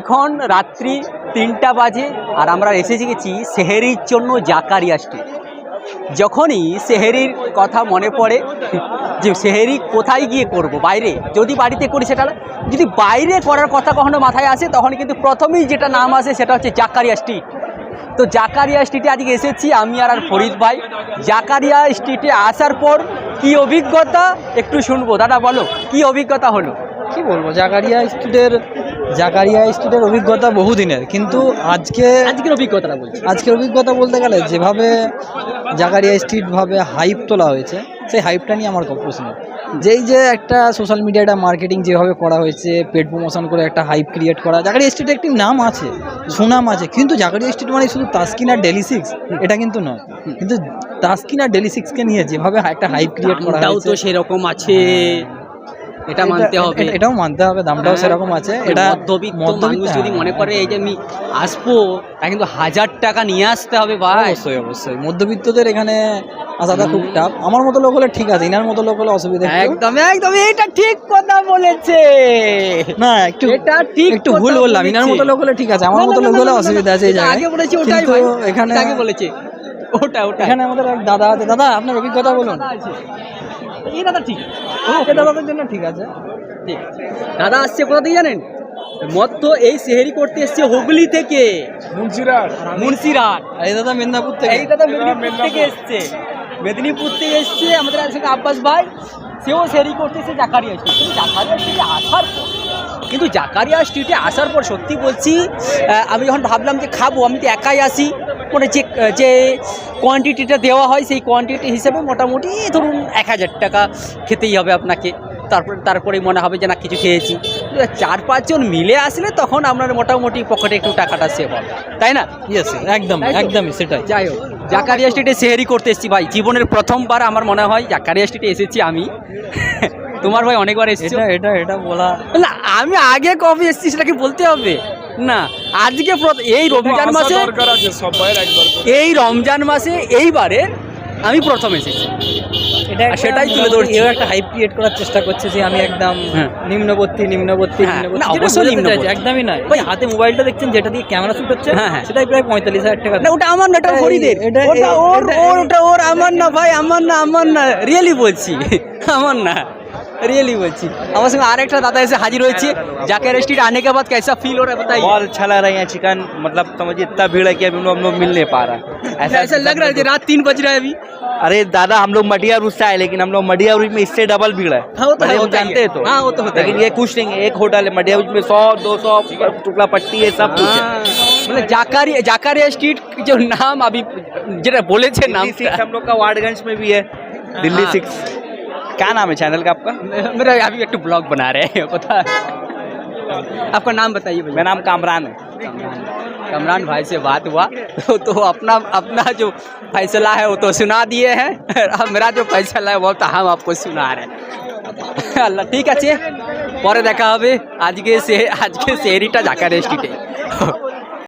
এখন রাত্রি তিনটা বাজে আর আমরা এসে গেছি সেহেরির জন্য জাকারিয়া স্ট্রিট যখনই সেহেরির কথা মনে পড়ে যে সেহেরি কোথায় গিয়ে করব? বাইরে? যদি বাড়িতে করি সেটা যদি বাইরে করার কথা কখনো মাথায় আসে, তখন কিন্তু প্রথমেই যেটা নাম আসে সেটা হচ্ছে জাকারিয়া স্ট্রিট তো জাকারিয়া স্ট্রিটে আজকে এসেছি আমি আর আর ফরিদ ভাই। জাকারিয়া স্ট্রিটে আসার পর কি অভিজ্ঞতা? একটু শুনব। দাদা বলো, কি অভিজ্ঞতা হলো? কি বলব? জাকারিয়া স্ট্রিটের জাকারিয়া স্ট্রিটের অভিজ্ঞতা বহুদিনের কিন্তু আজকে আজকের অভিজ্ঞতাটা বলছি। আজকের অভিজ্ঞতা বলতে গেলে যেভাবে জাকারিয়া স্ট্রিট ভাবে হাইপ তোলা হয়েছে সেই হাইপটা নিয়ে আমার প্রশ্ন যেই যে একটা সোশ্যাল মিডিয়াটা মার্কেটিং যেভাবে করা হয়েছে পেড প্রমোশন করে একটা হাইপ ক্রিয়েট করা জাকারিয়া স্ট্রিটে একটি নাম আছে সুনাম আছে কিন্তু জাকারিয়া স্ট্রিট মানে শুধু তাস্কিন আর ডেলি সিক্স এটা কিন্তু নয়। কিন্তু তাস্কিন আর ডেলি সিক্সকে নিয়ে যেভাবে একটা হাইপ ক্রিয়েট করা তো সেরকম আছে। এটা মানতে হবে। এটাও মানতে হবে দামটাও হ্যাঁ। সেরকম আছে। এটা মধ্যবিত্ত মানুষ যদি হ্যাঁ। মনে করে এই যে আমি আসব তা কিন্তু হাজার টাকা নিয়ে আসতে হবে ভাই। অবশ্যই অবশ্যই। মধ্যবিত্তদের এখানে আসাটা খুব টাফ আমার মতো লোক হলে ঠিক আছে ইনার মতো লোক হলে অসুবিধা একদম একদম এটা ঠিক কথা বলেছে। না একটু এটা ঠিক একটু ভুল বললাম। ইনার মতো লোক হলে ঠিক আছে আমার মতো লোক হলে অসুবিধা আছে এই জায়গায়। আগে বলেছে ওটাই ভাই এখানে আগে বলেছে। ওটা ওটা। এখানে আমাদের এক দাদা আছে। দাদা আপনার অভিজ্ঞতা বলুন। এই দাদা ঠিক। এই দাদাদের জন্য ঠিক আছে। ঠিক দাদা আসছে কোথা থেকে জানেন? মধ্য এই সেহেরি করতে এসছে হুগলি থেকে। মুন্সিরাট। মুন্সিরাট। আর এই দাদা মেদিনীপুর থেকে। এই দাদা মেদিনীপুর থেকে এসছে। মেদিনীপুর থেকে এসছে আমাদের একসাথে আব্বাস ভাই। সেও সেরি করতে এসছে জাকারিয়া স্ট্রিট কিন্তু জাকারিয়া স্ট্রিটে আসার পর কিন্তু জাকারিয়া স্ট্রিটে আসার পর সত্যি বলছি আমি যখন ভাবলাম যে খাব আমি তো একাই আসি। মানে যে যে কোয়ান্টিটিটা দেওয়া হয় সেই কোয়ান্টিটি হিসেবে মোটামুটি ধরুন এক হাজার টাকা খেতেই হবে আপনাকে। তারপরে তারপরে মনে হবে যে না কিছু খেয়েছি। চার পাঁচজন মিলে আসলে তখন আপনার মোটামুটি পকেটে একটু টাকাটা সেভ হবে। তাই না? ইয়েস একদম একদমই সেটাই। যাই হোক জাকারিয়া স্ট্রিটে সেহেরি করতে এসেছি ভাই। জীবনের প্রথমবার আমার মনে হয় জাকারিয়া স্ট্রিটে এসেছি আমি। তোমার ভাই অনেকবার এসেছি। এটা এটা এটা বলা না আমি আগে কবে এসেছি সেটা কি বলতে হবে? না আজকে এই রমজান মাসে দরকার আছে সবাই একবার এই রমজান মাসে এইবারে আমি প্রথম এসেছি সেটাই তুলে ধরছি। এও একটা হাইপ ক্রিয়েট করার চেষ্টা করছে যে আমি একদম হ্যাঁ। নিম্নবর্তী নিম্নবর্তী হ্যাঁ, না, অবশ্যই নিম্নবর্তী। একদমই নয় ভাই হাতে মোবাইলটা দেখছেন যেটা দিয়ে ক্যামেরা শুট হচ্ছে হ্যাঁ। সেটাই প্রায় পঁয়তাল্লিশ হাজার টাকা না ওটা আমার না ওটা এটা- ওটা ওর ওর ওটা ওর আমার না ভাই আমার না আমার না রিয়েলি বলছি আমার না रियली बोची हमारे संग आर दादा ऐसे हाजिर हो जाकर रेस्टोरेंट आने के बाद कैसा फील हो रहा है बताइए। बहुत अच्छा लग रहा है यहाँ चिकन। मतलब तो समझिए इतना भीड़ है कि अभी हम लोग मिल नहीं पा रहा। है ऐसा ऐसा लग रहा है रात तीन बज रहा है अभी। अरे दादा हम लोग मडिया रूज से आए लेकिन हम लोग मडिया रूज में इससे डबल भीड़ है। हाँ वो तो है, होता जानते हैं तो। हाँ वो तो होता है लेकिन ये कुछ नहीं है एक होटल है मडिया रूज में सौ दो सौ टुकड़ा पट्टी है सब कुछ हाँ, मतलब जाकारी जाकारिया स्ट्रीट जो नाम अभी जरा बोले थे नाम। हम लोग का वार्डगंज में भी है। दिल्ली हाँ। सिक्स क्या नाम है चैनल का आपका मेरा अभी एक ब्लॉग बना रहे हैं पता है आपका नाम बताइए भैया मेरा नाम कामरान है कमरान भाई से बात हुआ तो, तो अपना अपना जो फैसला है वो तो सुना दिए हैं अब मेरा जो फैसला है वो तो हम आपको सुना रहे हैं আল্লাহ ঠিক আছে পরে দেখা হবে আজকে সে আজকে সেহরিটা জাকারে স্ট্রিটে